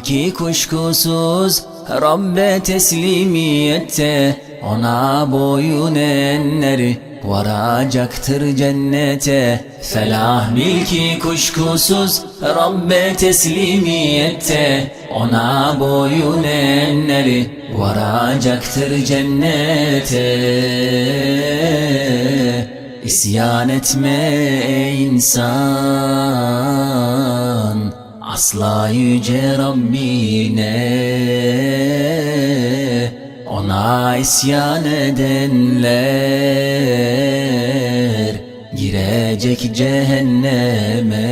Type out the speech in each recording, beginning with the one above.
ki kuşkusuz Rabbe teslimiyette. Ona boyun eğenler Varacaktır cennete. Felah bil ki kuşkusuz Rabbe teslimiyette. Ona boyun eğenler Varacaktır cennete. İsyan etme ey insan Asla yüce Rabbine Ona isyan edenler Girecek cehenneme.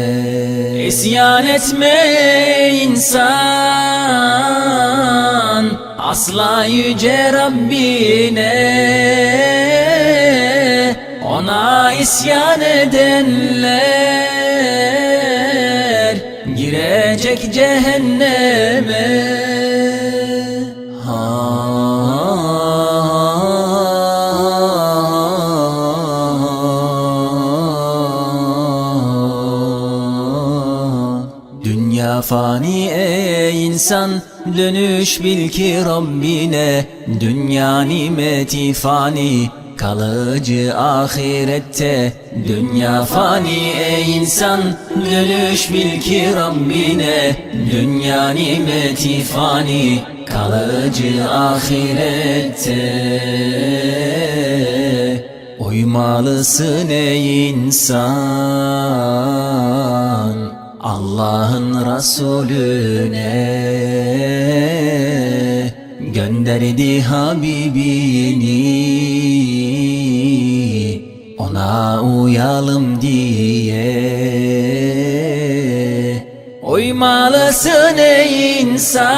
İsyan etme insan Asla yüce Rabbine ona isyan edenler cehenneme. Ha. Dünya fani ey insan Dönüş bil ki Rabbine Dünya nimeti fani Kalıcı ahirette. Dünya fani ey insan Dönüş bil ki Rabbine. Dünya nimeti fani Kalıcı ahirette. Uymalısın ey insan? Allah'ın Resulüne Gönderdi Habibini Ona uyalım diye. Uymalısın ey insan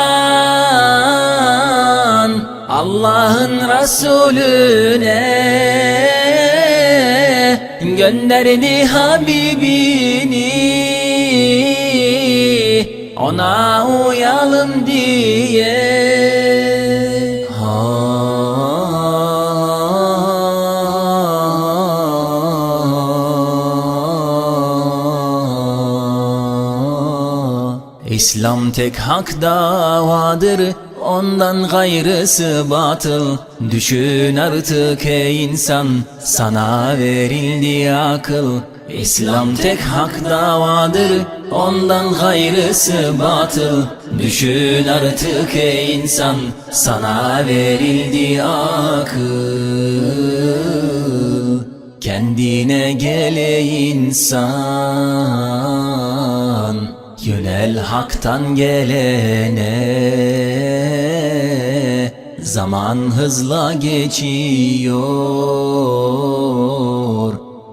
Allah'ın Resulüne. Gönderdi Habibini. Ona uyalım diye İslam tek hak davadır Ondan gayrısı batıl. Düşün artık ey insan Sana verildi akıl. İslam tek hak davadır Ondan gayrısı batıl. Düşün artık ey insan Sana verildi akıl. Kendine gele insan Yönel haktan gelene Zaman hızla geçiyor.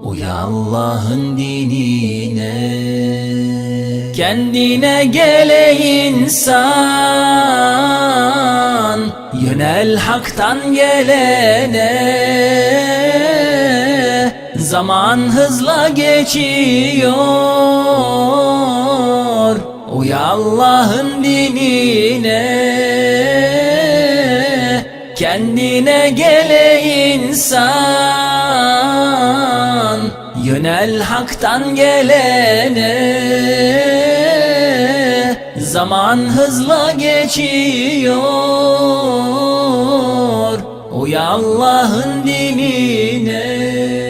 Uy Allah'ın dinine. Kendine gele insan Yönel haktan gelene. Zaman hızla geçiyor Uy Allah'ın dinine Kendine gele insan Yönel haktan gelene Zaman hızla geçiyor. Uy Allah'ın dinine